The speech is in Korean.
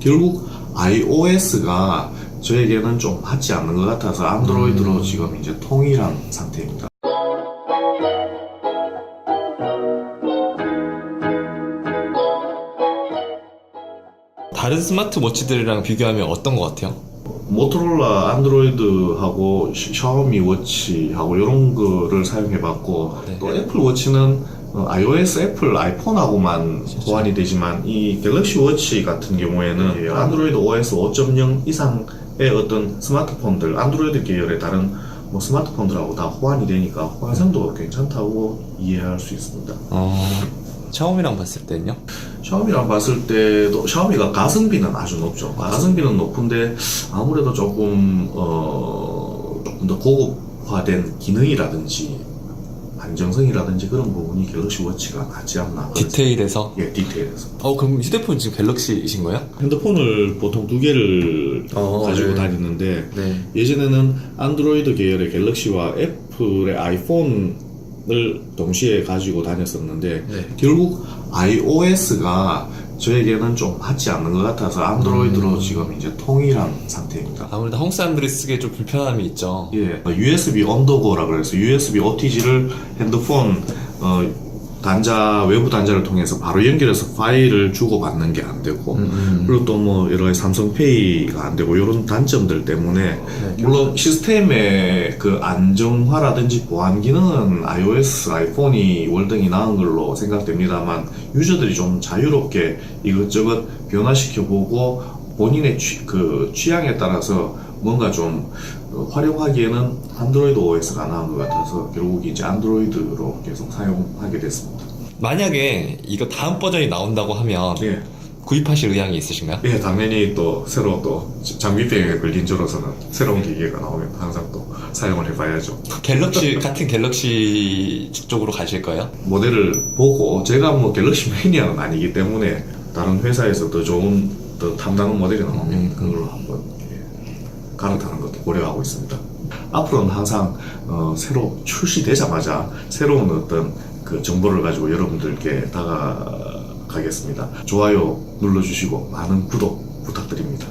결국 iOS가 저에게는 좀 맞지 않는 것 같아서 안드로이드로 지금 이제 통일한 상태입니다. 다른 스마트워치들이랑 비교하면 어떤 것 같아요? 모토로라 안드로이드하고 시- 샤오미 워치하고 이런 거를 사용해봤고 네. 또 애플 워치는 어, iOS, 애플 아이폰하고만 호환이 되지만 이 갤럭시 워치 같은 경우에는 네. 안드로이드 OS 5.0 이상의 어떤 스마트폰들, 안드로이드 계열의 다른 뭐 스마트폰들하고 다 호환이 되니까 호환성도 괜찮다고 이해할 수 있습니다. 어, 샤오미랑 봤을 때는요? 샤오미랑 봤을 때도 샤오미가 가성비는 아주 높죠. 가성비는 높은데 아무래도 조금 어 조금 더 고급화된 기능이라든지 안정성이라든지 그런 부분이 갤럭시 워치가 낫지 않나. 디테일에서? 예, 디테일에서. 어, 그럼 휴대폰 지금 갤럭시이신 거예요? 핸드폰을 보통 두 개를 어, 가지고 네. 다니는데 네. 예전에는 안드로이드 계열의 갤럭시와 애플의 아이폰을 동시에 가지고 다녔었는데 네. 결국 iOS가 저에게는 좀 맞지 않는 것 같아서 안드로이드로 음. 지금 이제 통일한 상태입니다. 아무래도 한국 사람들이 쓰기에 좀 불편함이 있죠. 예, USB 언더고라 그래서 USB OTG를 핸드폰 어, 단자 외부 단자를 통해서 바로 연결해서 파일을 주고 받는 게 안 되고 음, 그리고 또 뭐 여러 가지 삼성페이가 안 되고 이런 단점들 때문에 물론 시스템의 그 안정화라든지 보안 기능은 iOS, 아이폰이 월등히 나은 걸로 생각됩니다만 유저들이 좀 자유롭게 이것저것 변화시켜 보고 본인의 취, 그 취향에 따라서 뭔가 좀 어, 활용하기에는 안드로이드 OS가 나은 것 같아서 결국 이제 안드로이드로 계속 사용하게 됐습니다. 만약에 이거 다음 버전이 나온다고 하면 예. 구입하실 의향이 있으신가요? 예, 당연히 또 새로 또 장비병에 걸린 저로서는 새로운 기계가 나오면 항상 또 사용을 해봐야죠. 갤럭시 같은 갤럭시 쪽으로 가실 거예요? 모델을 보고 제가 뭐 갤럭시 매니아는 아니기 때문에 다른 회사에서 더 좋은 더 탐나는 모델이 나오면 음. 그걸로 한번 예, 갈아타는 것도 고려하고 있습니다. 앞으로는 항상 어, 새로 출시되자마자 새로운 어떤 그 정보를 가지고 여러분들께 다가가겠습니다. 좋아요 눌러주시고 많은 구독 부탁드립니다.